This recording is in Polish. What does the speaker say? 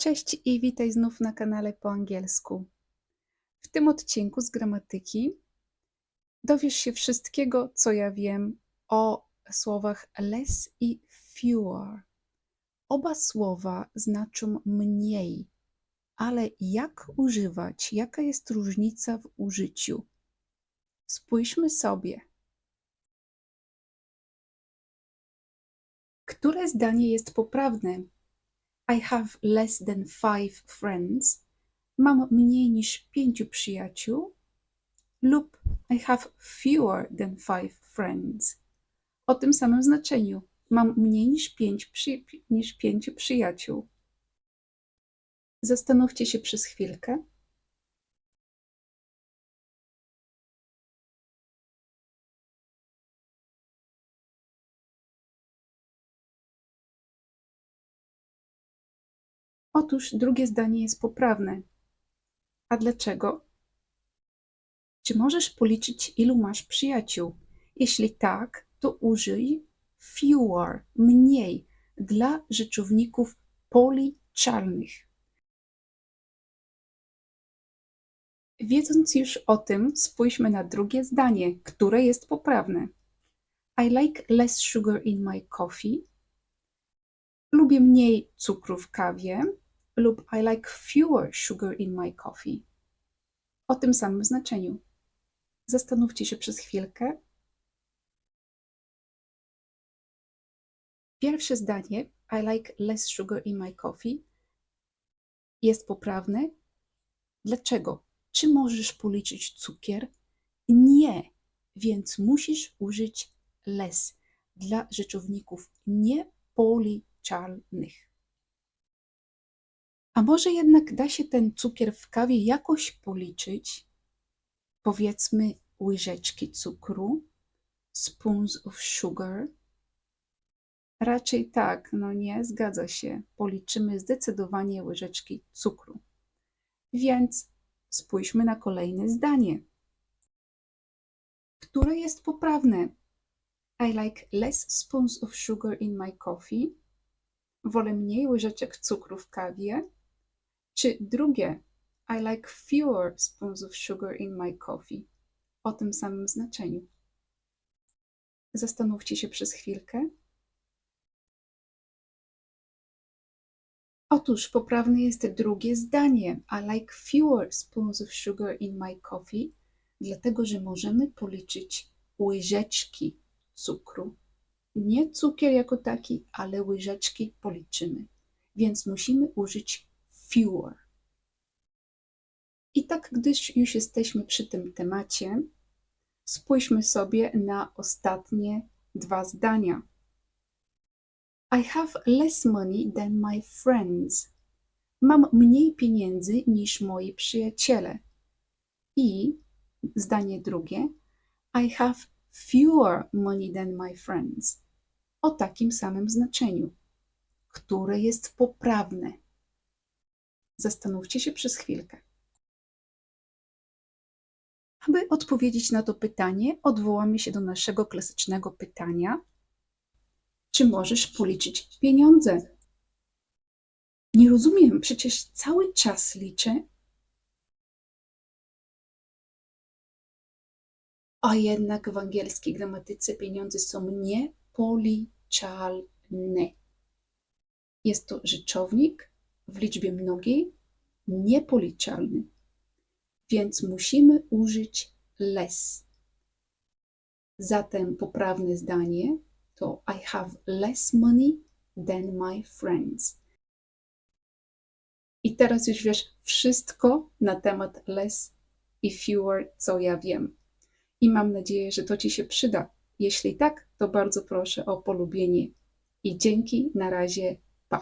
Cześć i witaj znów na kanale po angielsku. W tym odcinku z gramatyki dowiesz się wszystkiego, co ja wiem o słowach less i fewer. Oba słowa znaczą mniej, ale jak używać, jaka jest różnica w użyciu? Spójrzmy sobie. Które zdanie jest poprawne? I have less than five friends. Mam mniej niż pięciu przyjaciół. Lub I have fewer than five friends. O tym samym znaczeniu. Mam mniej niż, pięć przy, niż pięciu przyjaciół. Zastanówcie się przez chwilkę. Otóż drugie zdanie jest poprawne. A dlaczego? Czy możesz policzyć, ilu masz przyjaciół? Jeśli tak, to użyj fewer, mniej, dla rzeczowników policzalnych. Wiedząc już o tym, spójrzmy na drugie zdanie, które jest poprawne. I like less sugar in my coffee. Lubię mniej cukru w kawie lub I like fewer sugar in my coffee. O tym samym znaczeniu. Zastanówcie się przez chwilkę. Pierwsze zdanie I like less sugar in my coffee jest poprawne. Dlaczego? Czy możesz policzyć cukier? Nie, więc musisz użyć less dla rzeczowników niepoliczalnych. A może jednak da się ten cukier w kawie jakoś policzyć? Powiedzmy łyżeczki cukru, spoons of sugar. Raczej tak, no nie, zgadza się. Policzymy zdecydowanie łyżeczki cukru. Więc spójrzmy na kolejne zdanie. Które jest poprawne? I like less spoons of sugar in my coffee. Wolę mniej łyżeczek cukru w kawie. Czy drugie, I like fewer spoons of sugar in my coffee, o tym samym znaczeniu. Zastanówcie się przez chwilkę. Otóż poprawne jest drugie zdanie. I like fewer spoons of sugar in my coffee, dlatego że możemy policzyć łyżeczki cukru. Nie cukier jako taki, ale łyżeczki policzymy. Więc musimy użyć fewer. I tak, gdyż już jesteśmy przy tym temacie, spójrzmy sobie na ostatnie dwa zdania. I have less money than my friends. Mam mniej pieniędzy niż moi przyjaciele. I zdanie drugie. I have fewer money than my friends. O takim samym znaczeniu, które jest poprawne. Zastanówcie się przez chwilkę. Aby odpowiedzieć na to pytanie, odwołamy się do naszego klasycznego pytania: czy możesz policzyć pieniądze? Nie rozumiem, przecież cały czas liczę. A jednak w angielskiej gramatyce pieniądze są niepoliczalne. Jest to rzeczownik w liczbie mnogiej niepoliczalny, więc musimy użyć less. Zatem poprawne zdanie to I have less money than my friends. I teraz już wiesz wszystko na temat less i fewer, co ja wiem. I mam nadzieję, że to Ci się przyda. Jeśli tak, to bardzo proszę o polubienie. I dzięki, na razie, pa.